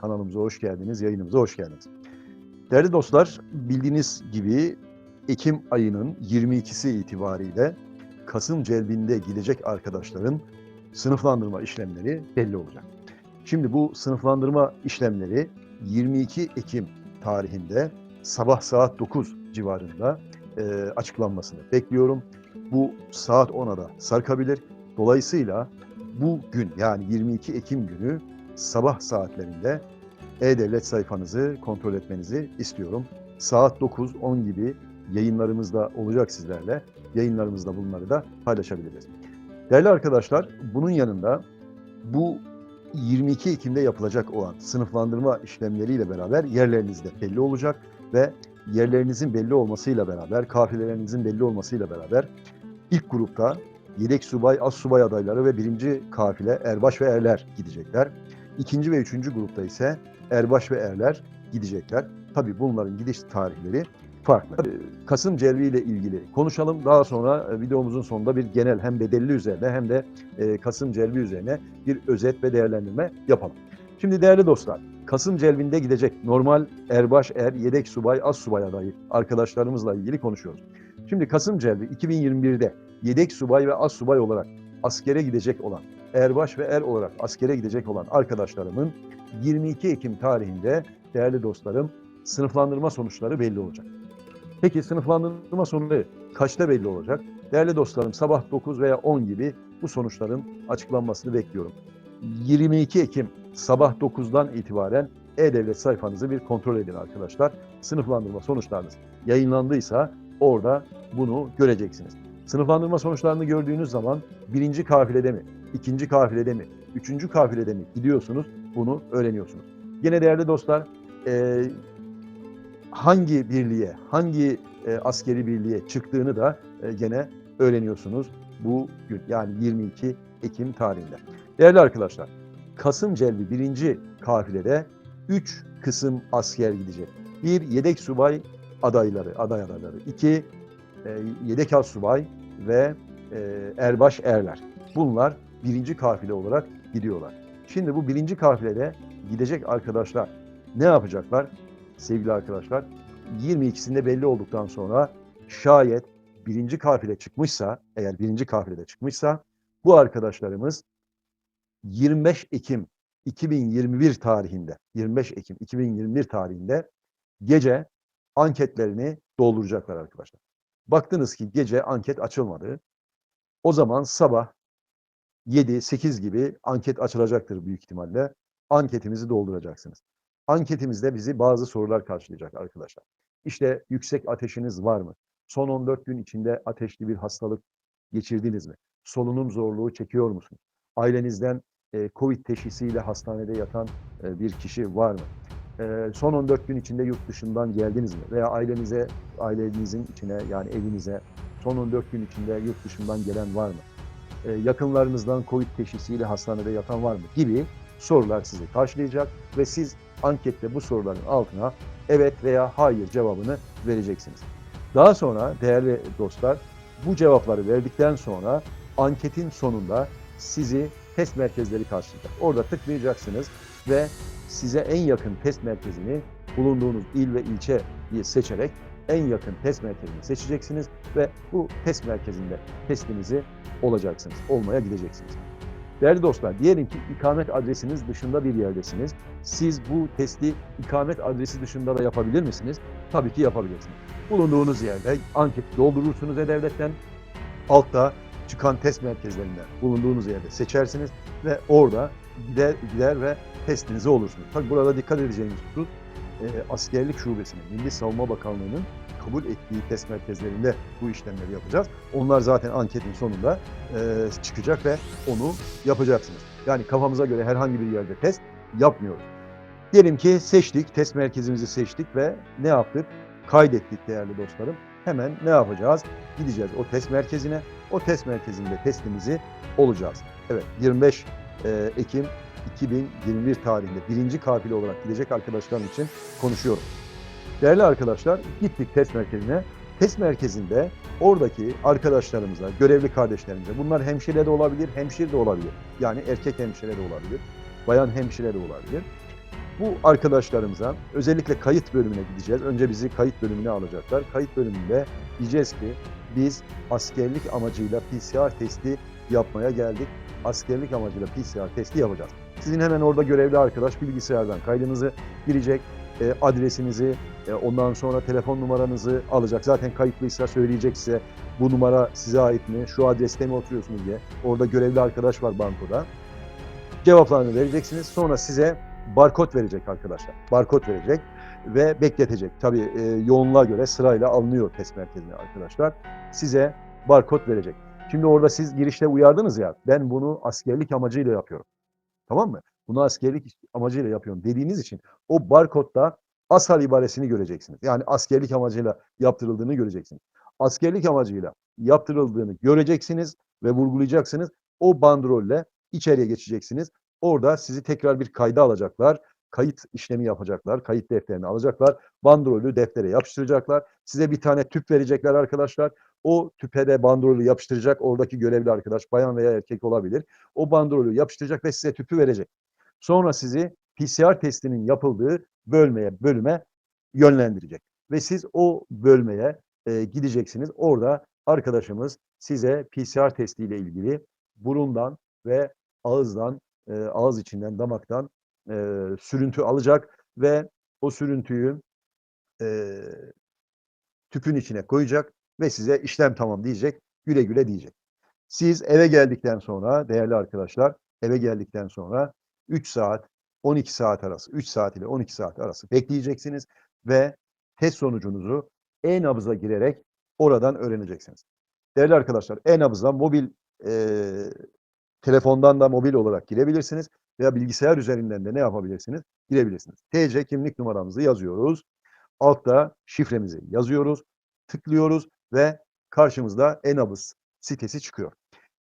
Kanalımıza hoş geldiniz, yayınımıza hoş geldiniz. Değerli dostlar, bildiğiniz gibi Ekim ayının 22'si itibariyle Kasım celbinde gidecek arkadaşların sınıflandırma işlemleri belli olacak. Şimdi bu sınıflandırma işlemleri 22 Ekim tarihinde sabah saat 9 civarında e, açıklanmasını bekliyorum. Bu saat 10'a da sarkabilir. Dolayısıyla bu gün yani 22 Ekim günü sabah saatlerinde e-Devlet sayfanızı kontrol etmenizi istiyorum. Saat 9-10 gibi yayınlarımızda olacak sizlerle. Yayınlarımızda bunları da paylaşabiliriz. Değerli arkadaşlar, bunun yanında bu 22 Ekim'de yapılacak olan sınıflandırma işlemleriyle beraber yerleriniz de belli olacak ve yerlerinizin belli olmasıyla beraber, kafilelerinizin belli olmasıyla beraber ilk grupta yedek subay, az subay adayları ve birinci kafile erbaş ve erler gidecekler. İkinci ve üçüncü grupta ise erbaş ve erler gidecekler. Tabii bunların gidiş tarihleri farklı. Ee, Kasım Celvi ile ilgili konuşalım. Daha sonra e, videomuzun sonunda bir genel hem bedelli üzerine hem de e, Kasım Celvi üzerine bir özet ve değerlendirme yapalım. Şimdi değerli dostlar, Kasım Celvi'nde gidecek normal erbaş er, yedek subay, az subay adayı arkadaşlarımızla ilgili konuşuyoruz. Şimdi Kasım Celvi 2021'de yedek subay ve az subay olarak askere gidecek olan, erbaş ve er olarak askere gidecek olan arkadaşlarımın 22 Ekim tarihinde değerli dostlarım sınıflandırma sonuçları belli olacak. Peki sınıflandırma sonuçları kaçta belli olacak? Değerli dostlarım sabah 9 veya 10 gibi bu sonuçların açıklanmasını bekliyorum. 22 Ekim sabah 9'dan itibaren E-Devlet sayfanızı bir kontrol edin arkadaşlar. Sınıflandırma sonuçlarınız yayınlandıysa orada bunu göreceksiniz. Sınıflandırma sonuçlarını gördüğünüz zaman birinci kafilede mi, ikinci kafilede mi, üçüncü kafilede mi gidiyorsunuz bunu öğreniyorsunuz. Yine değerli dostlar e, hangi birliğe, hangi e, askeri birliğe çıktığını da e, gene öğreniyorsunuz bu gün yani 22 Ekim tarihinde. Değerli arkadaşlar, Kasım Celbi birinci kafilede 3 kısım asker gidecek. Bir yedek subay adayları, aday adayları. İki e, yedek az subay ve e, erbaş erler. Bunlar birinci kafile olarak gidiyorlar. Şimdi bu birinci kafilede gidecek arkadaşlar ne yapacaklar? Sevgili arkadaşlar, 22'sinde belli olduktan sonra şayet birinci kafile çıkmışsa, eğer birinci kafilede çıkmışsa bu arkadaşlarımız 25 Ekim 2021 tarihinde, 25 Ekim 2021 tarihinde gece anketlerini dolduracaklar arkadaşlar. Baktınız ki gece anket açılmadı. O zaman sabah 7-8 gibi anket açılacaktır büyük ihtimalle. Anketimizi dolduracaksınız. Anketimizde bizi bazı sorular karşılayacak arkadaşlar. İşte yüksek ateşiniz var mı? Son 14 gün içinde ateşli bir hastalık geçirdiniz mi? Solunum zorluğu çekiyor musunuz? Ailenizden e, Covid teşhisiyle hastanede yatan e, bir kişi var mı? E, son 14 gün içinde yurt dışından geldiniz mi? Veya ailenize, ailenizin içine yani evinize son 14 gün içinde yurt dışından gelen var mı? E, yakınlarınızdan Covid teşhisiyle hastanede yatan var mı? Gibi sorular sizi karşılayacak ve siz ankette bu soruların altına evet veya hayır cevabını vereceksiniz. Daha sonra değerli dostlar bu cevapları verdikten sonra anketin sonunda sizi test merkezleri karşılayacak. Orada tıklayacaksınız ve size en yakın test merkezini bulunduğunuz il ve ilçeyi seçerek en yakın test merkezini seçeceksiniz ve bu test merkezinde testinizi olacaksınız, olmaya gideceksiniz. Değerli dostlar, diyelim ki ikamet adresiniz dışında bir yerdesiniz. Siz bu testi ikamet adresi dışında da yapabilir misiniz? Tabii ki yapabilirsiniz. Bulunduğunuz yerde anketi doldurursunuz E-Devlet'ten. Altta çıkan test merkezlerinden bulunduğunuz yerde seçersiniz ve orada gider, gider ve testinizi olursunuz. Tabii burada dikkat edeceğiniz husus e, askerlik şubesinin, Milli Savunma Bakanlığı'nın kabul ettiği test merkezlerinde bu işlemleri yapacağız. Onlar zaten anketin sonunda e, çıkacak ve onu yapacaksınız. Yani kafamıza göre herhangi bir yerde test yapmıyoruz. Diyelim ki seçtik, test merkezimizi seçtik ve ne yaptık? Kaydettik değerli dostlarım. Hemen ne yapacağız? Gideceğiz o test merkezine. O test merkezinde testimizi olacağız. Evet 25 e, Ekim 2021 tarihinde birinci kafile olarak gidecek arkadaşlarım için konuşuyorum. Değerli arkadaşlar gittik test merkezine. Test merkezinde oradaki arkadaşlarımıza, görevli kardeşlerimize, bunlar hemşire de olabilir, hemşire de olabilir. Yani erkek hemşire de olabilir, bayan hemşire de olabilir. Bu arkadaşlarımıza özellikle kayıt bölümüne gideceğiz. Önce bizi kayıt bölümüne alacaklar. Kayıt bölümünde diyeceğiz ki biz askerlik amacıyla PCR testi yapmaya geldik. Askerlik amacıyla PCR testi yapacağız. Sizin hemen orada görevli arkadaş bilgisayardan kaydınızı girecek, e, adresinizi, e, ondan sonra telefon numaranızı alacak. Zaten kayıtlıysa söyleyecek size bu numara size ait mi, şu adreste mi oturuyorsunuz diye. Orada görevli arkadaş var bankoda. Cevaplarını vereceksiniz. Sonra size barkod verecek arkadaşlar. Barkod verecek ve bekletecek. Tabii e, yoğunluğa göre sırayla alınıyor test merkezine arkadaşlar. Size barkod verecek. Şimdi orada siz girişte uyardınız ya, ben bunu askerlik amacıyla yapıyorum. Tamam mı? Bunu askerlik amacıyla yapıyorum dediğiniz için o barkodda asal ibaresini göreceksiniz. Yani askerlik amacıyla yaptırıldığını göreceksiniz. Askerlik amacıyla yaptırıldığını göreceksiniz ve vurgulayacaksınız. O bandrolle içeriye geçeceksiniz. Orada sizi tekrar bir kayda alacaklar. Kayıt işlemi yapacaklar. Kayıt defterini alacaklar. Bandrolü deftere yapıştıracaklar. Size bir tane tüp verecekler arkadaşlar. O tüpe de bandrolü yapıştıracak. Oradaki görevli arkadaş bayan veya erkek olabilir. O bandrolü yapıştıracak ve size tüpü verecek. Sonra sizi PCR testinin yapıldığı bölmeye, bölüme yönlendirecek. Ve siz o bölmeye e, gideceksiniz. Orada arkadaşımız size PCR testiyle ilgili burundan ve ağızdan, e, ağız içinden, damaktan e, sürüntü alacak ve o sürüntüyü e, tüpün içine koyacak ve size işlem tamam diyecek, güle güle diyecek. Siz eve geldikten sonra değerli arkadaşlar, eve geldikten sonra 3 saat, 12 saat arası, 3 saat ile 12 saat arası bekleyeceksiniz ve test sonucunuzu e-nabıza girerek oradan öğreneceksiniz. Değerli arkadaşlar, e-nabıza mobil e, telefondan da mobil olarak girebilirsiniz veya bilgisayar üzerinden de ne yapabilirsiniz? Girebilirsiniz. TC kimlik numaramızı yazıyoruz. Altta şifremizi yazıyoruz, tıklıyoruz ve karşımızda e-nabız sitesi çıkıyor.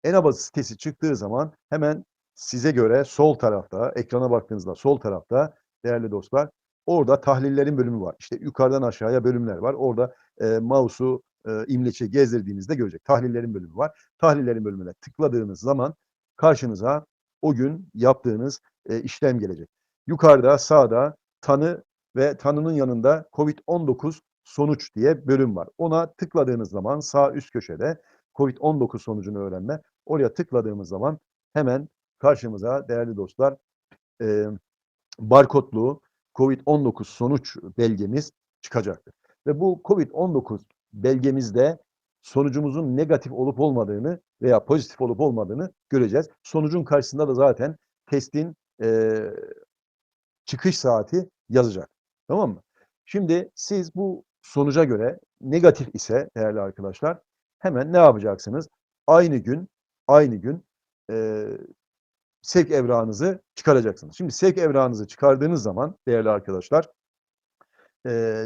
E-nabız sitesi çıktığı zaman hemen size göre sol tarafta, ekrana baktığınızda sol tarafta değerli dostlar, orada tahlillerin bölümü var. İşte yukarıdan aşağıya bölümler var. Orada e, mouse'u e, imleçe gezdirdiğinizde görecek. Tahlillerin bölümü var. Tahlillerin bölümüne tıkladığınız zaman karşınıza o gün yaptığınız e, işlem gelecek. Yukarıda sağda tanı ve tanının yanında COVID-19 sonuç diye bölüm var. Ona tıkladığınız zaman sağ üst köşede COVID-19 sonucunu öğrenme. Oraya tıkladığımız zaman hemen karşımıza değerli dostlar e, barkodlu COVID-19 sonuç belgemiz çıkacaktır. Ve bu COVID-19 belgemizde sonucumuzun negatif olup olmadığını veya pozitif olup olmadığını göreceğiz. Sonucun karşısında da zaten testin e, çıkış saati yazacak. Tamam mı? Şimdi siz bu sonuca göre negatif ise değerli arkadaşlar hemen ne yapacaksınız? Aynı gün aynı gün e, sevk evrağınızı çıkaracaksınız. Şimdi sevk evrağınızı çıkardığınız zaman değerli arkadaşlar e,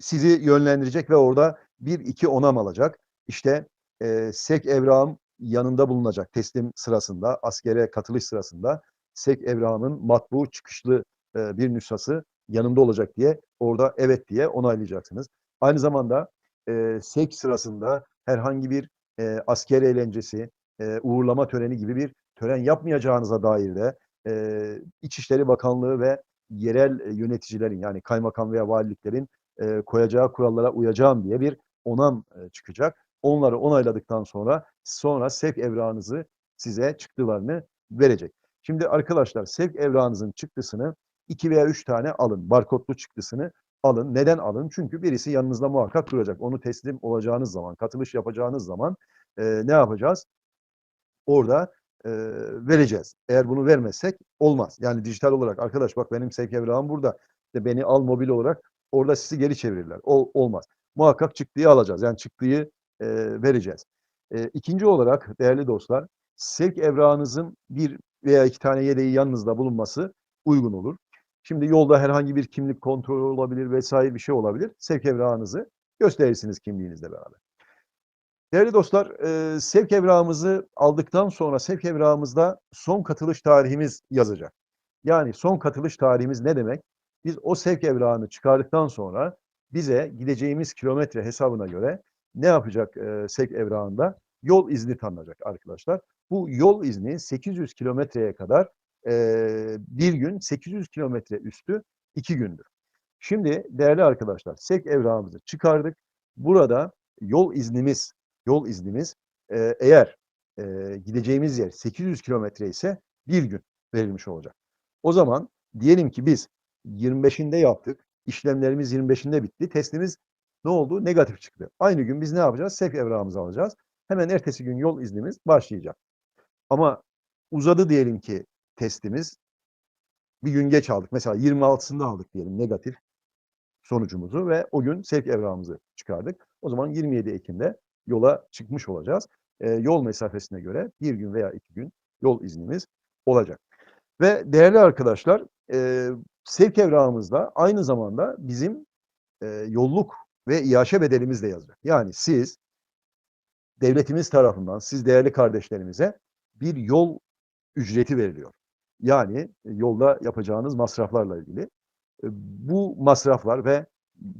sizi yönlendirecek ve orada bir iki onam alacak. İşte e, sevk evrağım yanında bulunacak teslim sırasında, askere katılış sırasında sevk evrağımın matbu çıkışlı e, bir nüshası yanımda olacak diye orada evet diye onaylayacaksınız. Aynı zamanda e, sevk sırasında herhangi bir e, asker eğlencesi, e, uğurlama töreni gibi bir tören yapmayacağınıza dair de e, İçişleri Bakanlığı ve yerel yöneticilerin yani kaymakam veya valiliklerin e, koyacağı kurallara uyacağım diye bir onam e, çıkacak. Onları onayladıktan sonra sonra sevk evrağınızı size çıktılarını verecek. Şimdi arkadaşlar sevk evrağınızın çıktısını 2 veya 3 tane alın. Barkodlu çıktısını alın. Neden alın? Çünkü birisi yanınızda muhakkak duracak. Onu teslim olacağınız zaman, katılış yapacağınız zaman e, ne yapacağız? Orada e, vereceğiz. Eğer bunu vermezsek olmaz. Yani dijital olarak arkadaş bak benim sevk evrağım burada. İşte beni al mobil olarak orada sizi geri çevirirler. O, olmaz. Muhakkak çıktıyı alacağız. Yani çıktıyı e, vereceğiz. E, ikinci olarak değerli dostlar sevk evrağınızın bir veya iki tane yedeği yanınızda bulunması uygun olur. Şimdi yolda herhangi bir kimlik kontrolü olabilir vesaire bir şey olabilir. Sevk evrağınızı gösterirsiniz kimliğinizle beraber. Değerli dostlar, e, sevk evrağımızı aldıktan sonra sevk evrağımızda son katılış tarihimiz yazacak. Yani son katılış tarihimiz ne demek? Biz o sevk evrağını çıkardıktan sonra bize gideceğimiz kilometre hesabına göre ne yapacak e, sevk evrağında? Yol izni tanınacak arkadaşlar. Bu yol izni 800 kilometreye kadar Eee, bir gün 800 kilometre üstü 2 gündür. Şimdi değerli arkadaşlar sevk evrağımızı çıkardık. Burada yol iznimiz yol iznimiz eee, eğer eee, gideceğimiz yer 800 kilometre ise bir gün verilmiş olacak. O zaman diyelim ki biz 25'inde yaptık. İşlemlerimiz 25'inde bitti. Testimiz ne oldu? Negatif çıktı. Aynı gün biz ne yapacağız? Sevk evrağımızı alacağız. Hemen ertesi gün yol iznimiz başlayacak. Ama uzadı diyelim ki testimiz. Bir gün geç aldık. Mesela 26'sında aldık diyelim negatif sonucumuzu ve o gün sevk evrağımızı çıkardık. O zaman 27 Ekim'de yola çıkmış olacağız. Eee, yol mesafesine göre bir gün veya iki gün yol iznimiz olacak. Ve değerli arkadaşlar, eee, sevk evrağımızda aynı zamanda bizim eee, yolluk ve iaşe bedelimiz de yazacak. Yani siz devletimiz tarafından siz değerli kardeşlerimize bir yol ücreti veriliyor. Yani e, yolda yapacağınız masraflarla ilgili. E, Bu masraflar ve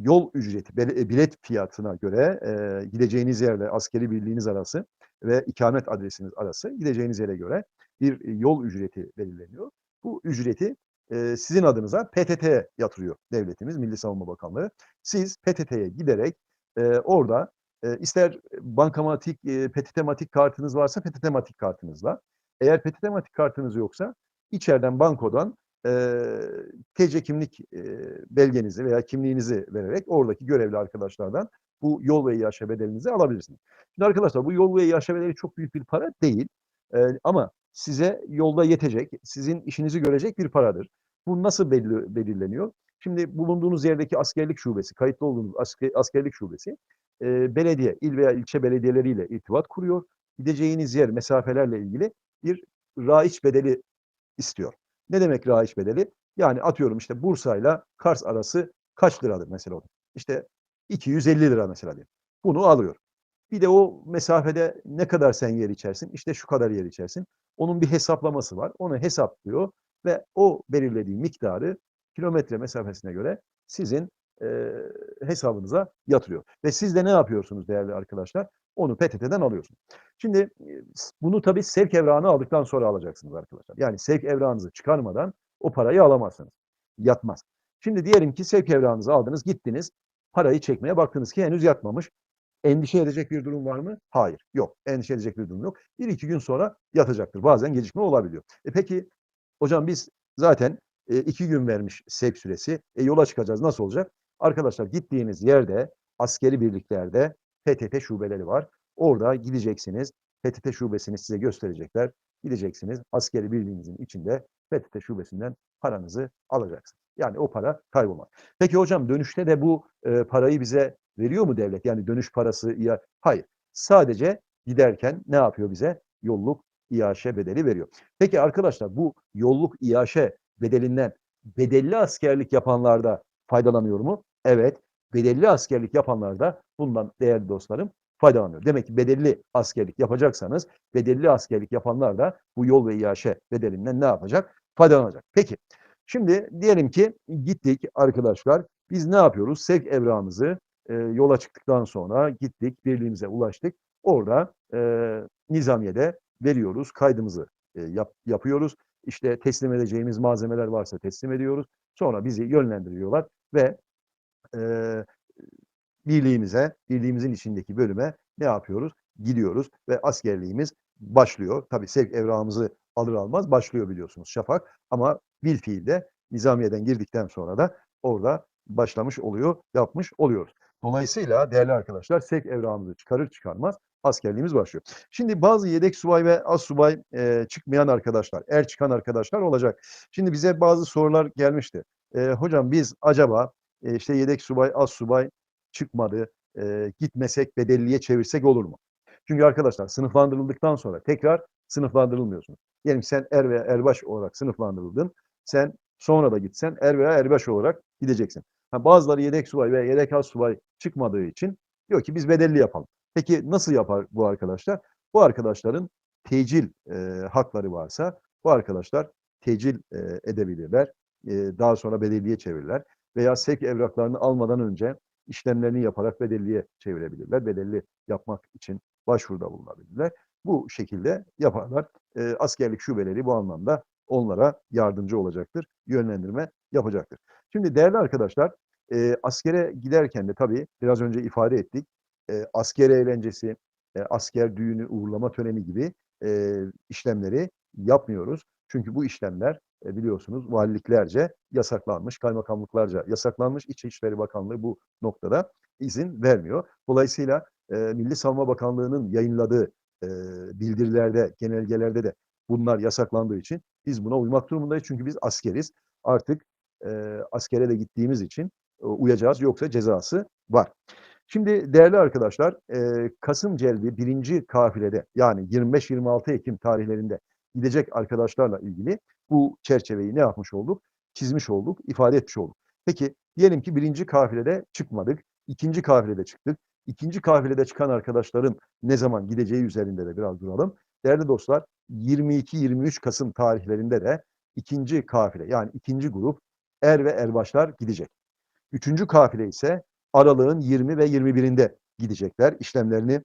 yol ücreti, e, bilet fiyatına göre e, gideceğiniz yerle askeri birliğiniz arası ve ikamet adresiniz arası gideceğiniz yere göre bir e, yol ücreti belirleniyor. Bu ücreti e, sizin adınıza PTT'ye yatırıyor devletimiz, Milli Savunma Bakanlığı. Siz PTT'ye giderek e, orada e, ister bankamatik, e, PTT-matik kartınız varsa PTT-matik kartınızla, eğer PTT-matik kartınız yoksa içeriden bankodan eee TC kimlik belgenizi veya kimliğinizi vererek oradaki görevli arkadaşlardan bu yol ve iaşe bedelinizi alabilirsiniz. Şimdi arkadaşlar bu yol ve iaşe bedeli çok büyük bir para değil. Eee, ama size yolda yetecek, sizin işinizi görecek bir paradır. Bu nasıl belli, belirleniyor? Şimdi bulunduğunuz yerdeki askerlik şubesi, kayıtlı olduğunuz asker, askerlik şubesi eee, belediye, il veya ilçe belediyeleriyle irtibat kuruyor. Gideceğiniz yer, mesafelerle ilgili bir raiç bedeli istiyor. Ne demek raiç bedeli? Yani atıyorum işte Bursa'yla Kars arası kaç liradır mesela o? İşte 250 lira mesela diyelim. Bunu alıyor. Bir de o mesafede ne kadar sen yer içersin? İşte şu kadar yer içersin. Onun bir hesaplaması var. Onu hesaplıyor ve o belirlediği miktarı kilometre mesafesine göre sizin eee, hesabınıza yatırıyor. Ve siz de ne yapıyorsunuz değerli arkadaşlar? Onu PTT'den alıyorsunuz. Şimdi e, bunu tabii sevk evrağını aldıktan sonra alacaksınız arkadaşlar. Yani sevk evrağınızı çıkarmadan o parayı alamazsınız. Yatmaz. Şimdi diyelim ki sevk evrağınızı aldınız, gittiniz, parayı çekmeye baktınız ki henüz yatmamış. Endişe edecek bir durum var mı? Hayır. Yok. Endişe edecek bir durum yok. Bir iki gün sonra yatacaktır. Bazen gecikme olabiliyor. E peki hocam biz zaten e, iki gün vermiş sevk süresi. E, yola çıkacağız. Nasıl olacak? Arkadaşlar gittiğiniz yerde askeri birliklerde PTT şubeleri var. Orada gideceksiniz. PTT şubesini size gösterecekler. Gideceksiniz. Askeri birliğinizin içinde PTT şubesinden paranızı alacaksınız. Yani o para kaybolmaz. Peki hocam dönüşte de bu e, parayı bize veriyor mu devlet? Yani dönüş parası ya hayır. Sadece giderken ne yapıyor bize? Yolluk iaşe bedeli veriyor. Peki arkadaşlar bu yolluk iaşe bedelinden bedelli askerlik yapanlarda faydalanıyor mu? Evet. Bedelli askerlik yapanlar da bundan değerli dostlarım faydalanıyor. Demek ki bedelli askerlik yapacaksanız bedelli askerlik yapanlar da bu yol ve iaşe bedelinden ne yapacak? Faydalanacak. Peki. Şimdi diyelim ki gittik arkadaşlar. Biz ne yapıyoruz? Sevk evrağımızı e, yola çıktıktan sonra gittik, birliğimize ulaştık. Orada e, nizamiyede veriyoruz, kaydımızı e, yap, yapıyoruz. İşte teslim edeceğimiz malzemeler varsa teslim ediyoruz. Sonra bizi yönlendiriyorlar ve e, birliğimize, birliğimizin içindeki bölüme ne yapıyoruz? Gidiyoruz ve askerliğimiz başlıyor. Tabii sevk evrağımızı alır almaz başlıyor biliyorsunuz Şafak. Ama bil fiilde nizamiyeden girdikten sonra da orada başlamış oluyor, yapmış oluyoruz. Dolayısıyla değerli arkadaşlar sevk evrağımızı çıkarır çıkarmaz askerliğimiz başlıyor. Şimdi bazı yedek subay ve az subay e, çıkmayan arkadaşlar, er çıkan arkadaşlar olacak. Şimdi bize bazı sorular gelmişti. E, hocam biz acaba e, işte yedek subay, az subay çıkmadı, e, gitmesek bedelliye çevirsek olur mu? Çünkü arkadaşlar sınıflandırıldıktan sonra tekrar sınıflandırılmıyorsunuz. Diyelim sen er veya erbaş olarak sınıflandırıldın. Sen sonra da gitsen er veya erbaş olarak gideceksin. Ha, bazıları yedek subay veya yedek az subay çıkmadığı için diyor ki biz bedelli yapalım. Peki nasıl yapar bu arkadaşlar? Bu arkadaşların tecil e, hakları varsa bu arkadaşlar tecil e, edebilirler. E, daha sonra bedelliye çevirirler. Veya sevk evraklarını almadan önce işlemlerini yaparak bedelliye çevirebilirler. Bedelli yapmak için başvuruda bulunabilirler. Bu şekilde yaparlar. E, askerlik şubeleri bu anlamda onlara yardımcı olacaktır, yönlendirme yapacaktır. Şimdi değerli arkadaşlar, e, askere giderken de tabii biraz önce ifade ettik, e, asker eğlencesi, e, asker düğünü, uğurlama töreni gibi e, işlemleri yapmıyoruz. Çünkü bu işlemler e, biliyorsunuz valiliklerce yasaklanmış, kaymakamlıklarca yasaklanmış. İçişleri Bakanlığı bu noktada izin vermiyor. Dolayısıyla e, Milli Savunma Bakanlığı'nın yayınladığı e, bildirilerde, genelgelerde de bunlar yasaklandığı için biz buna uymak durumundayız. Çünkü biz askeriz. Artık e, askere de gittiğimiz için uyacağız. Yoksa cezası var. Şimdi değerli arkadaşlar, e, Kasım Celbi birinci kafilede yani 25-26 Ekim tarihlerinde gidecek arkadaşlarla ilgili bu çerçeveyi ne yapmış olduk? Çizmiş olduk, ifade etmiş olduk. Peki diyelim ki birinci kafilede çıkmadık, ikinci kafilede çıktık. İkinci kafilede çıkan arkadaşların ne zaman gideceği üzerinde de biraz duralım. Değerli dostlar 22-23 Kasım tarihlerinde de ikinci kafile yani ikinci grup er ve erbaşlar gidecek. Üçüncü kafile ise aralığın 20 ve 21'inde gidecekler. İşlemlerini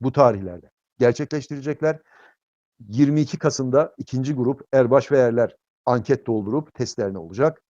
bu tarihlerde gerçekleştirecekler. 22 Kasım'da ikinci grup erbaş ve erler anket doldurup testlerine olacak.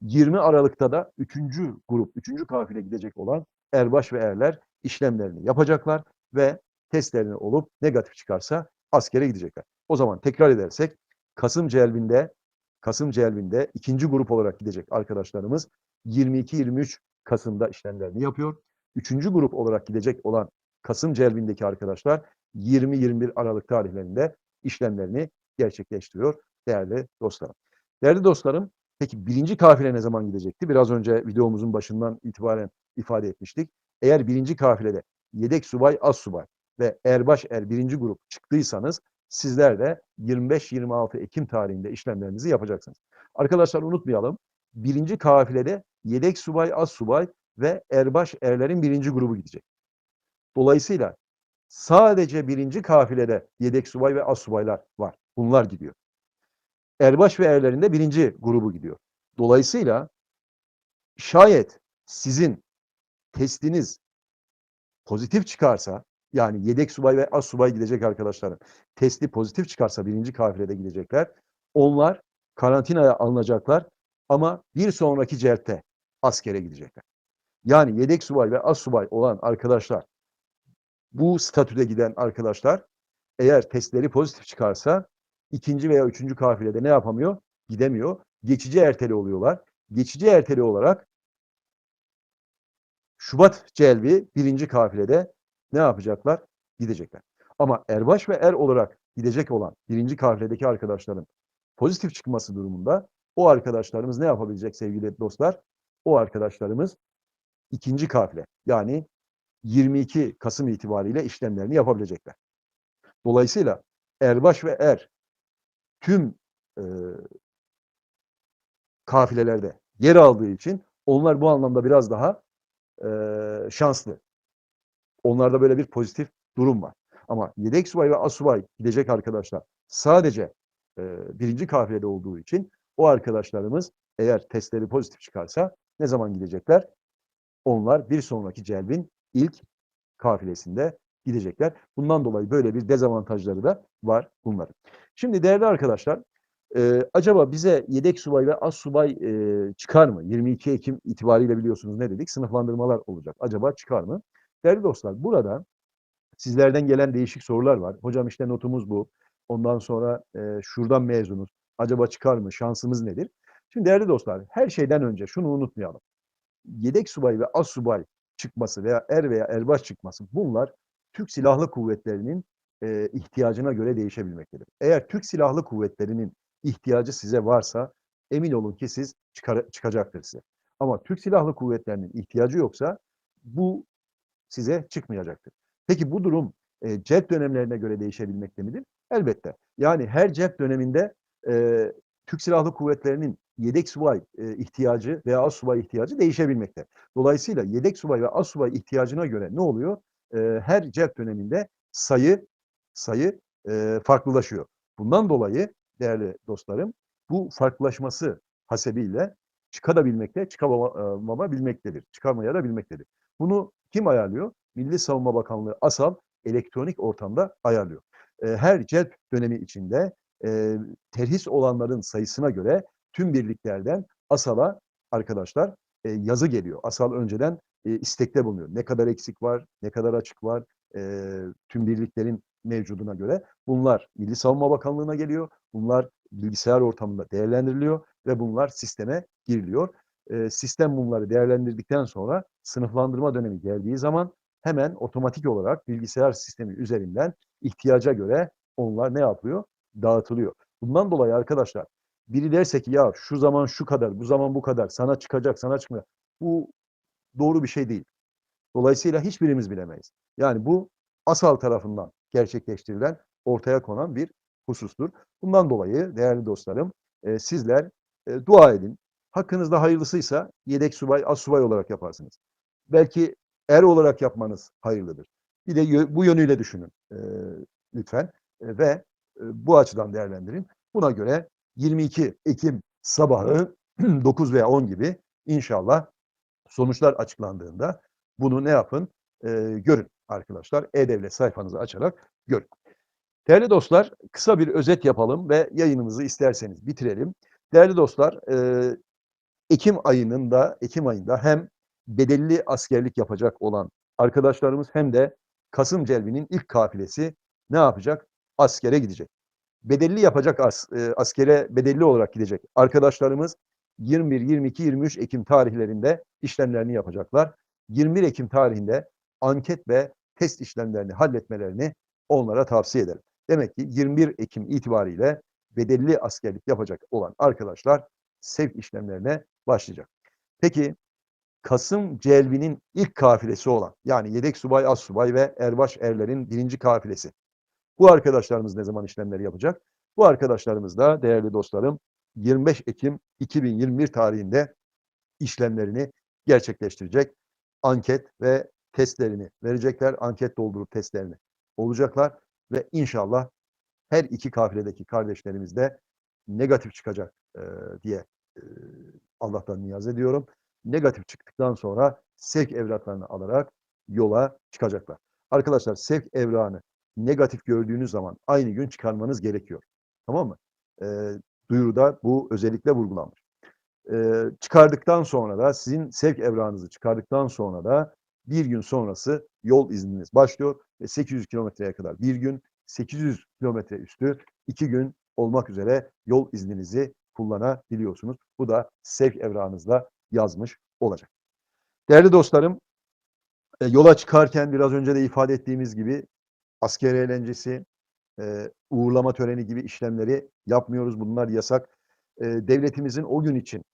20 Aralık'ta da üçüncü grup, üçüncü kafile gidecek olan erbaş ve erler işlemlerini yapacaklar ve testlerini olup negatif çıkarsa askere gidecekler. O zaman tekrar edersek Kasım celbinde Kasım celbinde ikinci grup olarak gidecek arkadaşlarımız 22-23 Kasım'da işlemlerini yapıyor. Üçüncü grup olarak gidecek olan Kasım celbindeki arkadaşlar 20-21 Aralık tarihlerinde işlemlerini gerçekleştiriyor değerli dostlarım. Değerli dostlarım, peki birinci kafile ne zaman gidecekti? Biraz önce videomuzun başından itibaren ifade etmiştik. Eğer birinci kafilede yedek subay, az subay ve erbaş er birinci grup çıktıysanız sizler de 25-26 Ekim tarihinde işlemlerinizi yapacaksınız. Arkadaşlar unutmayalım, birinci kafilede yedek subay, az subay ve erbaş erlerin birinci grubu gidecek. Dolayısıyla sadece birinci kafilede yedek subay ve az subaylar var. Bunlar gidiyor. Erbaş ve erlerin de birinci grubu gidiyor. Dolayısıyla şayet sizin testiniz pozitif çıkarsa yani yedek subay ve az subay gidecek arkadaşlarım testi pozitif çıkarsa birinci kafilede gidecekler. Onlar karantinaya alınacaklar ama bir sonraki celtte askere gidecekler. Yani yedek subay ve az subay olan arkadaşlar bu statüde giden arkadaşlar eğer testleri pozitif çıkarsa ikinci veya üçüncü kafilede ne yapamıyor? Gidemiyor. Geçici erteli oluyorlar. Geçici erteli olarak Şubat celbi birinci kafilede ne yapacaklar? Gidecekler. Ama erbaş ve er olarak gidecek olan birinci kafiledeki arkadaşların pozitif çıkması durumunda o arkadaşlarımız ne yapabilecek sevgili dostlar? O arkadaşlarımız ikinci kafile yani 22 Kasım itibariyle işlemlerini yapabilecekler. Dolayısıyla erbaş ve er tüm e, kafilelerde yer aldığı için onlar bu anlamda biraz daha e, şanslı. Onlarda böyle bir pozitif durum var. Ama yedek subay ve asubay gidecek arkadaşlar sadece e, birinci kafilede olduğu için o arkadaşlarımız eğer testleri pozitif çıkarsa ne zaman gidecekler? Onlar bir sonraki celbin ilk kafilesinde gidecekler. Bundan dolayı böyle bir dezavantajları da var bunların. Şimdi değerli arkadaşlar, e, acaba bize yedek subay ve az subay e, çıkar mı? 22 Ekim itibariyle biliyorsunuz ne dedik? Sınıflandırmalar olacak. Acaba çıkar mı? Değerli dostlar, burada sizlerden gelen değişik sorular var. Hocam işte notumuz bu. Ondan sonra e, şuradan mezunuz. Acaba çıkar mı? Şansımız nedir? Şimdi değerli dostlar, her şeyden önce şunu unutmayalım. Yedek subay ve az subay çıkması veya er veya erbaş çıkması bunlar Türk Silahlı Kuvvetleri'nin e, ihtiyacına göre değişebilmektedir. Eğer Türk Silahlı Kuvvetleri'nin ihtiyacı size varsa emin olun ki siz çıkar, çıkacaktır size. Ama Türk Silahlı Kuvvetleri'nin ihtiyacı yoksa bu size çıkmayacaktır. Peki bu durum e, cep dönemlerine göre değişebilmekte midir? Elbette. Yani her cep döneminde e, Türk Silahlı Kuvvetleri'nin yedek subay e, ihtiyacı veya az subay ihtiyacı değişebilmekte. Dolayısıyla yedek subay ve az subay ihtiyacına göre ne oluyor? E, her cep döneminde sayı sayı e, farklılaşıyor. Bundan dolayı değerli dostlarım bu farklılaşması hasebiyle çıkarabilmekte, çıkamamabilmektedir. Çıkarmaya da bilmektedir. Bunu kim ayarlıyor? Milli Savunma Bakanlığı ASAL elektronik ortamda ayarlıyor. Her celp dönemi içinde terhis olanların sayısına göre tüm birliklerden ASAL'a arkadaşlar e, yazı geliyor. ASAL önceden e, istekte bulunuyor. Ne kadar eksik var, ne kadar açık var, e, tüm birliklerin mevcuduna göre. Bunlar Milli Savunma Bakanlığı'na geliyor. Bunlar bilgisayar ortamında değerlendiriliyor ve bunlar sisteme giriliyor. E, sistem bunları değerlendirdikten sonra sınıflandırma dönemi geldiği zaman hemen otomatik olarak bilgisayar sistemi üzerinden ihtiyaca göre onlar ne yapıyor? Dağıtılıyor. Bundan dolayı arkadaşlar biri derse ki ya şu zaman şu kadar, bu zaman bu kadar, sana çıkacak, sana çıkmayacak. Bu doğru bir şey değil. Dolayısıyla hiçbirimiz bilemeyiz. Yani bu asal tarafından gerçekleştirilen, ortaya konan bir husustur. Bundan dolayı değerli dostlarım e, sizler e, dua edin. Hakkınızda hayırlısıysa yedek subay, az subay olarak yaparsınız. Belki er olarak yapmanız hayırlıdır. Bir de bu yönüyle düşünün e, lütfen E, ve e, bu açıdan değerlendirin. Buna göre 22 Ekim sabahı 9 veya 10 gibi inşallah sonuçlar açıklandığında bunu ne yapın? E, görün arkadaşlar. E-Devlet sayfanızı açarak görün. Değerli dostlar, kısa bir özet yapalım ve yayınımızı isterseniz bitirelim. Değerli dostlar, e, Ekim ayının da Ekim ayında hem bedelli askerlik yapacak olan arkadaşlarımız hem de Kasım Celbi'nin ilk kafilesi ne yapacak? Askere gidecek. Bedelli yapacak as, e, askere bedelli olarak gidecek arkadaşlarımız 21, 22, 23 Ekim tarihlerinde işlemlerini yapacaklar. 21 Ekim tarihinde anket ve test işlemlerini halletmelerini onlara tavsiye ederim. Demek ki 21 Ekim itibariyle bedelli askerlik yapacak olan arkadaşlar sevk işlemlerine başlayacak. Peki Kasım Celbi'nin ilk kafilesi olan yani yedek subay, az subay ve erbaş erlerin birinci kafilesi. Bu arkadaşlarımız ne zaman işlemleri yapacak? Bu arkadaşlarımız da değerli dostlarım 25 Ekim 2021 tarihinde işlemlerini gerçekleştirecek. Anket ve testlerini verecekler. Anket doldurup testlerini olacaklar ve inşallah her iki kafiledeki kardeşlerimiz de negatif çıkacak e, diye e, Allah'tan niyaz ediyorum. Negatif çıktıktan sonra sevk evraklarını alarak yola çıkacaklar. Arkadaşlar sevk evrağını negatif gördüğünüz zaman aynı gün çıkarmanız gerekiyor. Tamam mı? E, duyuruda bu özellikle vurgulanmış. E, çıkardıktan sonra da sizin sevk evrağınızı çıkardıktan sonra da bir gün sonrası yol izniniz başlıyor ve 800 kilometreye kadar bir gün, 800 kilometre üstü iki gün olmak üzere yol izninizi kullanabiliyorsunuz. Bu da sevk evrağınızda yazmış olacak. Değerli dostlarım, e, yola çıkarken biraz önce de ifade ettiğimiz gibi asker eğlencesi, e, uğurlama töreni gibi işlemleri yapmıyoruz. Bunlar yasak. E, devletimizin o gün için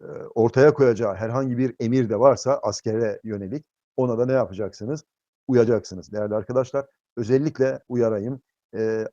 e, ortaya koyacağı herhangi bir emir de varsa askere yönelik ona da ne yapacaksınız? Uyacaksınız değerli arkadaşlar. Özellikle uyarayım. E,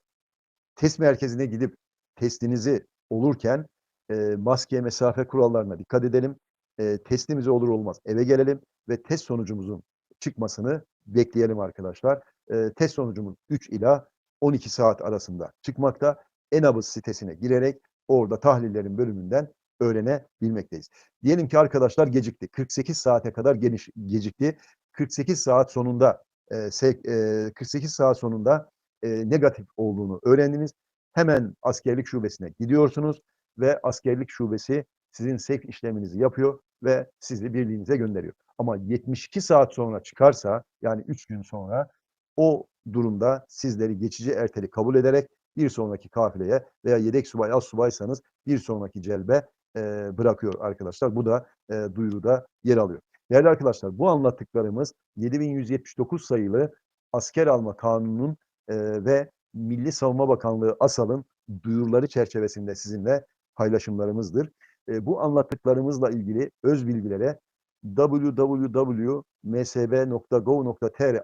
test merkezine gidip testinizi olurken e, maske, mesafe kurallarına dikkat edelim. E, testimizi olur olmaz eve gelelim ve test sonucumuzun çıkmasını bekleyelim arkadaşlar. E, test sonucumuz 3 ila 12 saat arasında çıkmakta. Enabız sitesine girerek orada tahlillerin bölümünden öğrenebilmekteyiz. Diyelim ki arkadaşlar gecikti. 48 saate kadar geniş, gecikti. 48 saat sonunda e, se, e, 48 saat sonunda e, negatif olduğunu öğrendiniz. Hemen askerlik şubesine gidiyorsunuz ve askerlik şubesi sizin sevk işleminizi yapıyor ve sizi birliğinize gönderiyor. Ama 72 saat sonra çıkarsa yani 3 gün sonra o durumda sizleri geçici erteli kabul ederek bir sonraki kafileye veya yedek subay az subaysanız bir sonraki celbe e, bırakıyor arkadaşlar. Bu da e, duyuruda yer alıyor. Değerli arkadaşlar bu anlattıklarımız 7179 sayılı asker alma kanununun e, ve Milli Savunma Bakanlığı ASAL'ın duyuruları çerçevesinde sizinle paylaşımlarımızdır. E, bu anlattıklarımızla ilgili öz bilgilere www.msb.gov.tr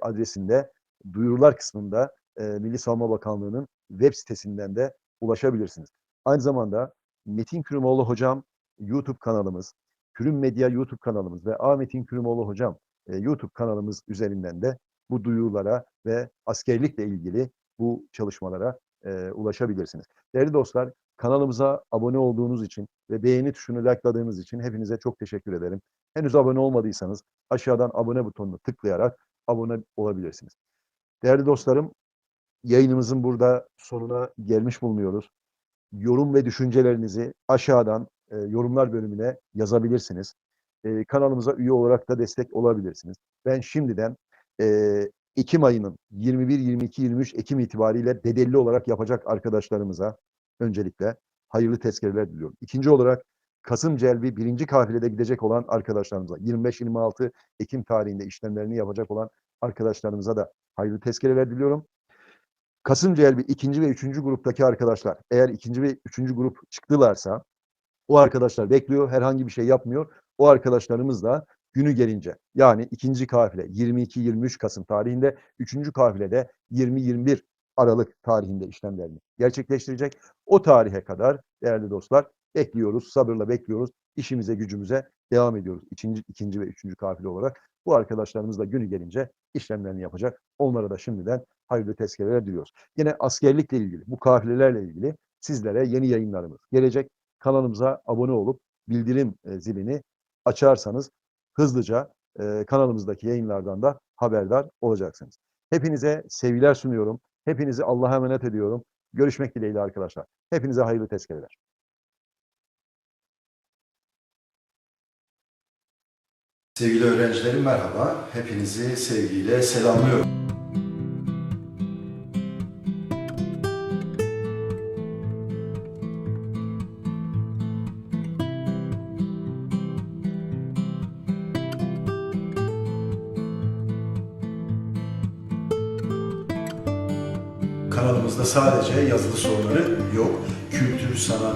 adresinde duyurular kısmında e, Milli Savunma Bakanlığı'nın web sitesinden de ulaşabilirsiniz. Aynı zamanda Metin Kürümoğlu Hocam YouTube kanalımız, Kürüm Medya YouTube kanalımız ve A Metin Kürümoğlu Hocam e, YouTube kanalımız üzerinden de bu duyurulara ve askerlikle ilgili bu çalışmalara e, ulaşabilirsiniz. Değerli dostlar, kanalımıza abone olduğunuz için ve beğeni tuşunu likeladığınız için hepinize çok teşekkür ederim. Henüz abone olmadıysanız aşağıdan abone butonunu tıklayarak abone olabilirsiniz. Değerli dostlarım, yayınımızın burada sonuna gelmiş bulunuyoruz. yorum ve düşüncelerinizi aşağıdan e, yorumlar bölümüne yazabilirsiniz. E, kanalımıza üye olarak da destek olabilirsiniz. Ben şimdiden e, Ekim ayının 21, 22, 23 Ekim itibariyle bedelli olarak yapacak arkadaşlarımıza öncelikle hayırlı tezkereler diliyorum. İkinci olarak Kasım Celbi birinci kafilede gidecek olan arkadaşlarımıza 25-26 Ekim tarihinde işlemlerini yapacak olan arkadaşlarımıza da hayırlı tezkereler diliyorum. Kasım Celbi ikinci ve üçüncü gruptaki arkadaşlar eğer ikinci ve üçüncü grup çıktılarsa o arkadaşlar bekliyor, herhangi bir şey yapmıyor. O arkadaşlarımız da günü gelince yani ikinci kafile 22-23 Kasım tarihinde, üçüncü kafile de 20-21 Aralık tarihinde işlemlerini gerçekleştirecek. O tarihe kadar değerli dostlar bekliyoruz, sabırla bekliyoruz. İşimize, gücümüze devam ediyoruz. İkinci, ikinci ve üçüncü kafile olarak. Bu arkadaşlarımız da günü gelince işlemlerini yapacak. Onlara da şimdiden hayırlı tezkereler diliyoruz. Yine askerlikle ilgili, bu kafilelerle ilgili sizlere yeni yayınlarımız gelecek. Kanalımıza abone olup bildirim e, zilini açarsanız hızlıca e, kanalımızdaki yayınlardan da haberdar olacaksınız. Hepinize sevgiler sunuyorum. Hepinizi Allah'a emanet ediyorum. Görüşmek dileğiyle arkadaşlar. Hepinize hayırlı tezkereler. Sevgili öğrencilerim merhaba. Hepinizi sevgiyle selamlıyorum. Kanalımızda sadece yazılı soruları yok. Kültür, sanat,